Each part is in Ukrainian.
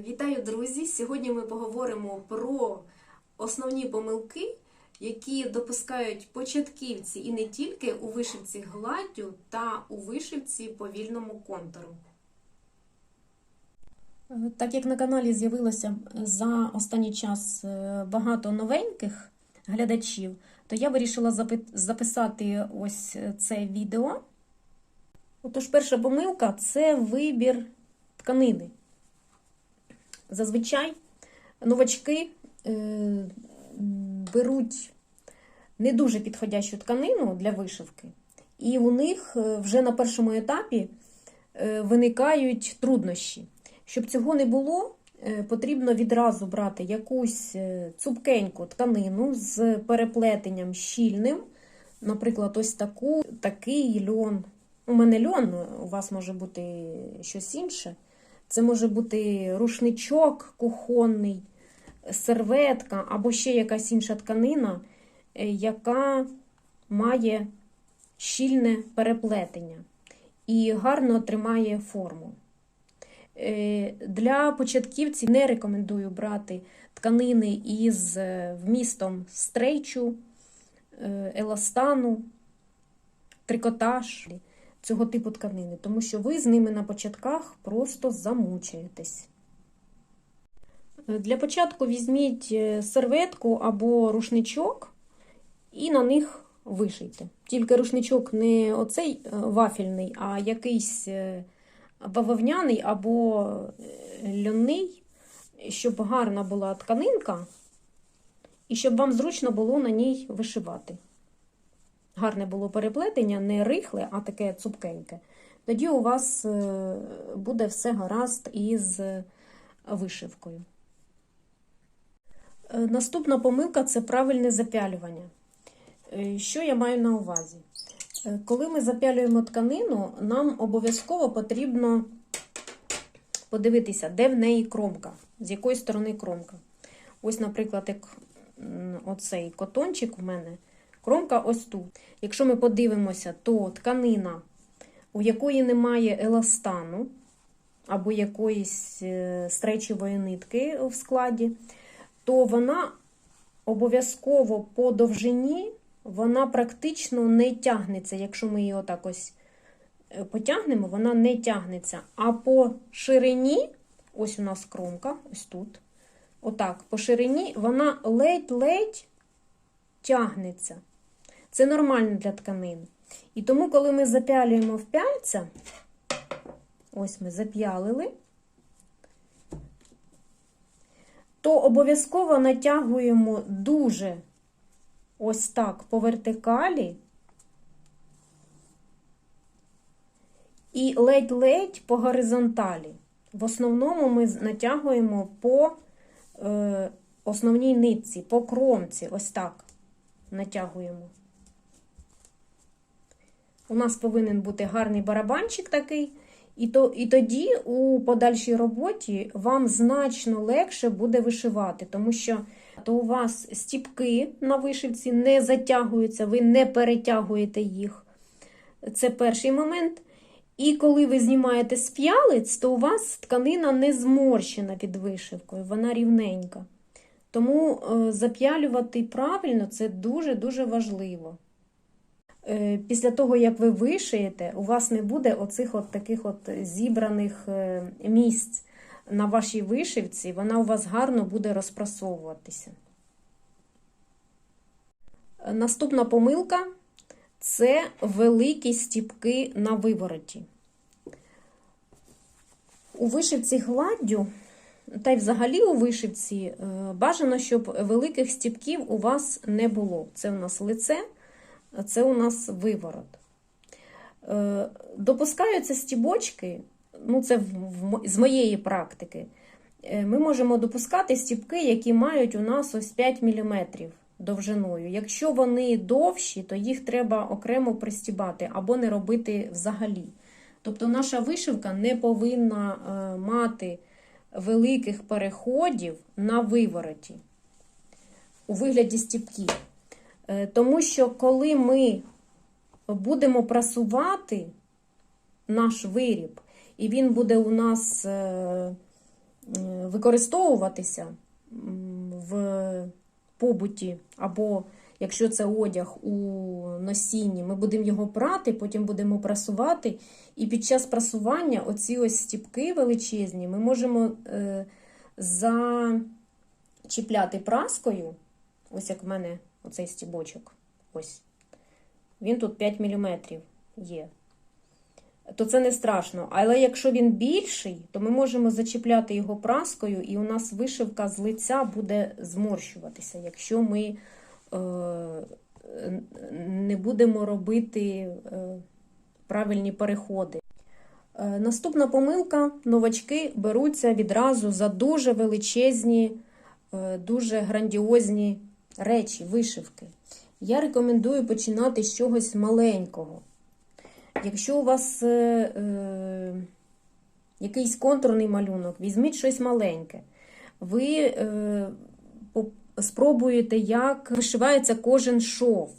Вітаю, друзі! Сьогодні ми поговоримо про основні помилки, які допускають початківці і не тільки у вишивці гладдю та у вишивці по вільному контуру. Так як на каналі з'явилося за останній час е, багато новеньких глядачів, то я вирішила записати ось це відео. Отож, перша помилка це вибір тканини. Зазвичай новачки е, беруть не дуже підходящу тканину для вишивки, і у них е, вже на першому етапі е, виникають труднощі. Щоб цього не було, потрібно відразу брати якусь цупкеньку тканину з переплетенням щільним, наприклад, ось таку, такий льон. У мене льон, у вас може бути щось інше. Це може бути рушничок кухонний, серветка або ще якась інша тканина, е, яка має щільне переплетення і гарно тримає форму. Е, Для початківців не рекомендую брати тканини із е, вмістом стрейчу, еластану, трикотаж цього типу тканини, тому що ви з ними на початках просто замучаєтесь. Для початку візьміть е, серветку або рушничок і на них вишийте. Тільки рушничок не оцей е, вафельний, а якийсь е, бавовняний або льонний, щоб гарна була тканинка, і щоб вам зручно було на ній вишивати. Гарне було переплетення, не рихле, а таке цупкеньке. Тоді у вас е, буде все гаразд із е, вишивкою. Е, Наступна помилка це правильне запялювання. Що я маю на увазі? Коли ми запялюємо тканину, нам обов'язково потрібно подивитися, де в неї кромка, з якої сторони кромка. Ось, наприклад, як оцей котончик у мене, кромка ось тут. Якщо ми подивимося, то тканина, у якої немає еластану або якоїсь е, стречової нитки в складі, то вона обов'язково по довжині вона практично не тягнеться. Якщо ми її отак ось е, потягнемо, вона не тягнеться. А по ширині, ось у нас кромка, ось тут, отак, по ширині вона ледь-ледь тягнеться. Це нормально для тканин. І тому, коли ми запялюємо в пяльця, ось ми зап'ялили, то обов'язково натягуємо дуже ось так по вертикалі і ледь-ледь по горизонталі. В основному ми натягуємо по е, основній нитці, по кромці, ось так натягуємо. У нас повинен бути гарний барабанчик такий, і, то, і тоді у подальшій роботі вам значно легше буде вишивати, тому що то у вас стіпки на вишивці не затягуються, ви не перетягуєте їх. Це перший момент. І коли ви знімаєте з п'ялиць, то у вас тканина не зморщена під вишивкою, вона рівненька. Тому е, зап'ялювати правильно це дуже-дуже важливо. Е, Після того, як ви вишиєте, у вас не буде оцих от таких от зібраних е, місць на вашій вишивці, вона у вас гарно буде розпрасовуватися. Наступна помилка це великі стіпки на вивороті. У вишивці гладдю, та й взагалі у вишивці, е, бажано, щоб великих стіпків у вас не було. Це у нас лице, це у нас виворот. Е, Допускаються стібочки, ну це з моєї практики. Е, Ми можемо допускати стіпки, які мають у нас ось 5 мм довжиною. Якщо вони довші, то їх треба окремо пристібати або не робити взагалі. Тобто наша вишивка не повинна е, мати великих переходів на вивороті у вигляді стіпків. Е, Тому що коли ми будемо прасувати наш виріб, і він буде у нас е, е, використовуватися в побуті, або якщо це одяг у носінні, ми будемо його прати, потім будемо прасувати. І під час прасування оці ось стіпки величезні ми можемо зачіпляти праскою. Ось як в мене оцей стібочок. Ось. Він тут 5 мм є. То це не страшно. Але якщо він більший, то ми можемо зачіпляти його праскою, і у нас вишивка з лиця буде зморщуватися, якщо ми е, не будемо робити е, правильні переходи. Е, Наступна помилка: новачки беруться відразу за дуже величезні, е, дуже грандіозні речі, вишивки. Я рекомендую починати з чогось маленького. Якщо у вас е, е, якийсь контурний малюнок, візьміть щось маленьке. Ви е, спробуєте, як вишивається кожен шов,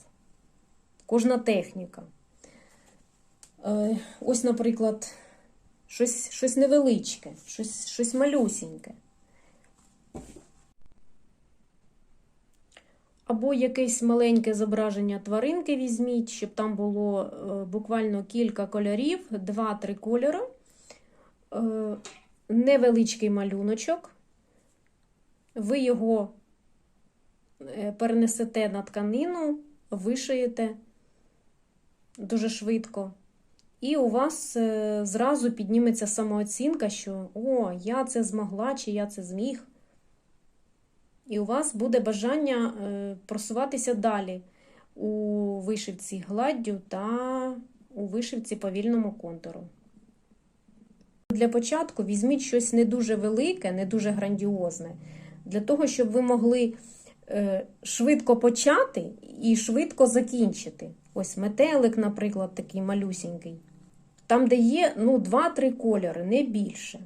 кожна техніка. Е, ось, наприклад, щось, щось невеличке, щось, щось малюсіньке. Або якесь маленьке зображення тваринки візьміть, щоб там було е, буквально кілька кольорів, 2-3 кольори, е, невеличкий малюночок. Ви його е, перенесете на тканину, вишиєте дуже швидко. І у вас зразу підніметься самооцінка, що о, я це змогла, чи я це зміг. І у вас буде бажання е, просуватися далі у вишивці гладдю та у вишивці повільному контуру. Для початку візьміть щось не дуже велике, не дуже грандіозне, для того, щоб ви могли е, швидко почати і швидко закінчити. Ось метелик, наприклад, такий малюсінький. Там, де є ну, 2-3 кольори, не більше.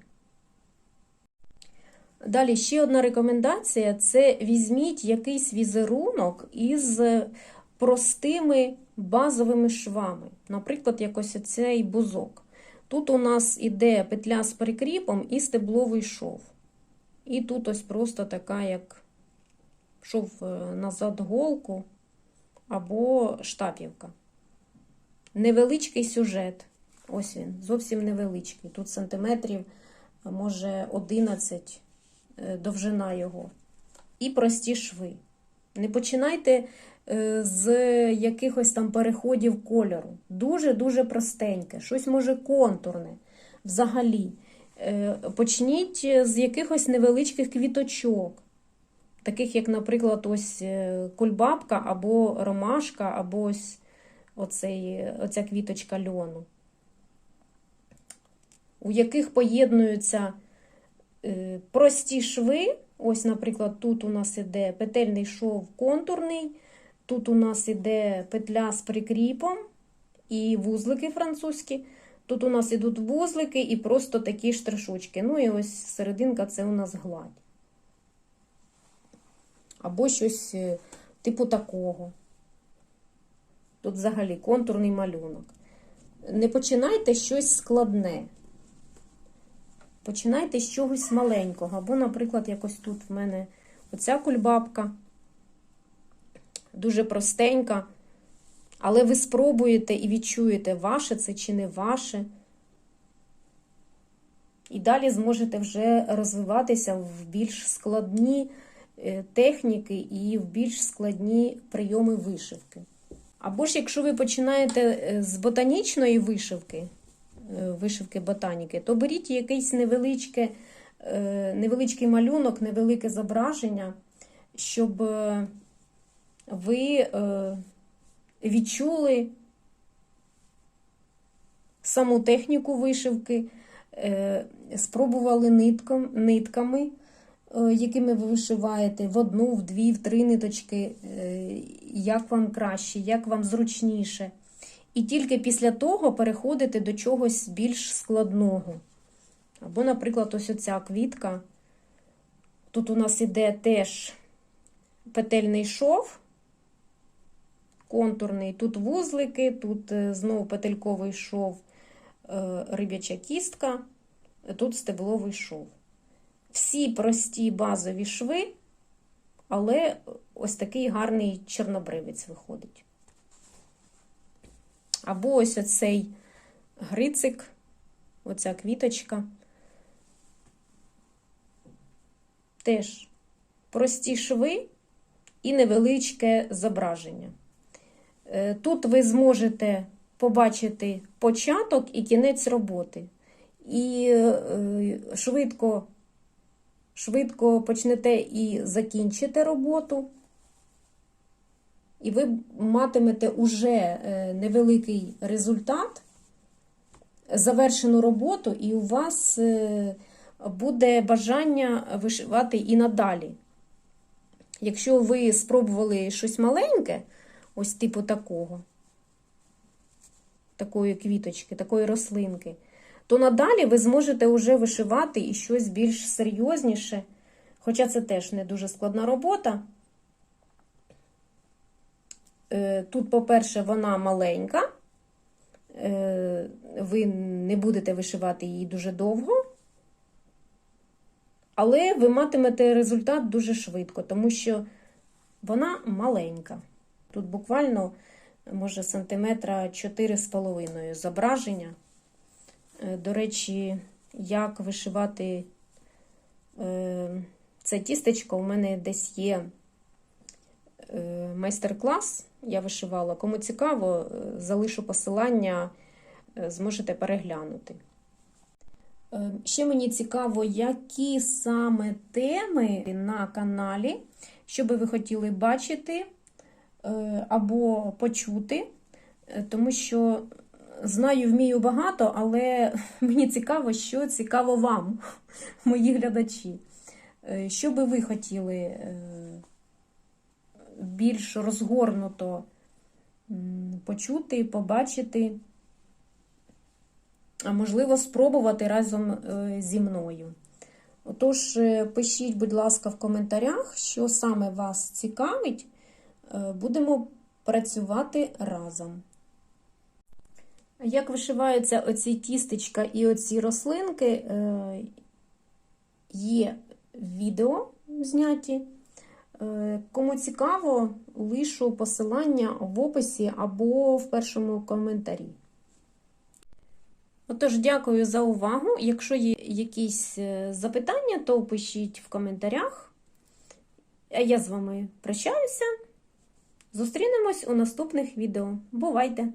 Далі ще одна рекомендація: це візьміть якийсь візерунок із простими базовими швами. Наприклад, якось оцей бузок. Тут у нас іде петля з прикріпом і стебловий шов. І тут ось просто така, як шов е, назад голку або штапівка. Невеличкий сюжет. Ось він, зовсім невеличкий. Тут сантиметрів, може 11 е, довжина його. І прості шви. Не починайте е, з якихось там переходів кольору. Дуже-дуже простеньке, щось може контурне взагалі. Е, Почніть з якихось невеличких квіточок, таких як, наприклад, ось е, кульбабка або ромашка, або ось оцей, оця квіточка льону, у яких поєднуються е, прості шви. Ось, наприклад, тут у нас іде петельний шов контурний, тут у нас іде петля з прикріпом і вузлики французькі. Тут у нас ідуть вузлики і просто такі штришочки. Ну і ось серединка це у нас гладь. Або щось е, типу такого. Тут взагалі контурний малюнок. Не починайте щось складне. Починайте з чогось маленького. Або, наприклад, якось тут в мене оця кульбабка. Дуже простенька. Але ви спробуєте і відчуєте, ваше це чи не ваше. І далі зможете вже розвиватися в більш складні е, техніки і в більш складні прийоми вишивки. Або ж, якщо ви починаєте е, з ботанічної вишивки, вишивки ботаніки, то беріть якийсь невеличке, е, невеличкий малюнок, невелике зображення, щоб е, ви е, відчули саму техніку вишивки, е, спробували нитком, нитками, е, якими ви вишиваєте, в одну, в дві, в три ниточки, е, як вам краще, як вам зручніше. І тільки після того переходите до чогось більш складного. Або, наприклад, ось оця квітка. Тут у нас іде теж петельний шов контурний. Тут вузлики, тут е, знову петельковий шов, е, риб'яча кістка, тут стебловий шов. всі прості базові шви, але ось такий гарний чорнобривець виходить. Або ось оцей грицик, оця квіточка. Теж прості шви і невеличке зображення. Е, Тут ви зможете побачити початок і кінець роботи. І е, швидко, швидко почнете і закінчите роботу. І ви матимете уже е, невеликий результат, завершену роботу, і у вас е, буде бажання вишивати і надалі. Якщо ви спробували щось маленьке, ось типу такого, такої квіточки, такої рослинки, то надалі ви зможете вже вишивати і щось більш серйозніше. Хоча це теж не дуже складна робота. Е, Тут, по-перше, вона маленька, Е, ви не будете вишивати її дуже довго, але ви матимете результат дуже швидко, тому що вона маленька. Тут буквально, може, сантиметра 4,5 зображення. Е, До речі, як вишивати це тістечко, у мене десь є майстер-клас. Я вишивала. Кому цікаво, е, залишу посилання, е, зможете переглянути. Е, Ще мені цікаво, які саме теми на каналі, що би ви хотіли бачити або почути, тому що знаю, вмію багато, але мені цікаво, що цікаво вам, мої глядачі. Що би ви хотіли більш розгорнуто почути, побачити, а можливо, спробувати разом е, зі мною. Отож, е, пишіть, будь ласка, в коментарях, що саме вас цікавить. Е, Будемо працювати разом. Як вишиваються оці тістечка і оці рослинки, є відео зняті. Кому цікаво, лишу посилання в описі або в першому коментарі. Отож, дякую за увагу. Якщо є якісь е, запитання, то пишіть в коментарях. А я з вами прощаюся. Зустрінемось у наступних відео. Бувайте!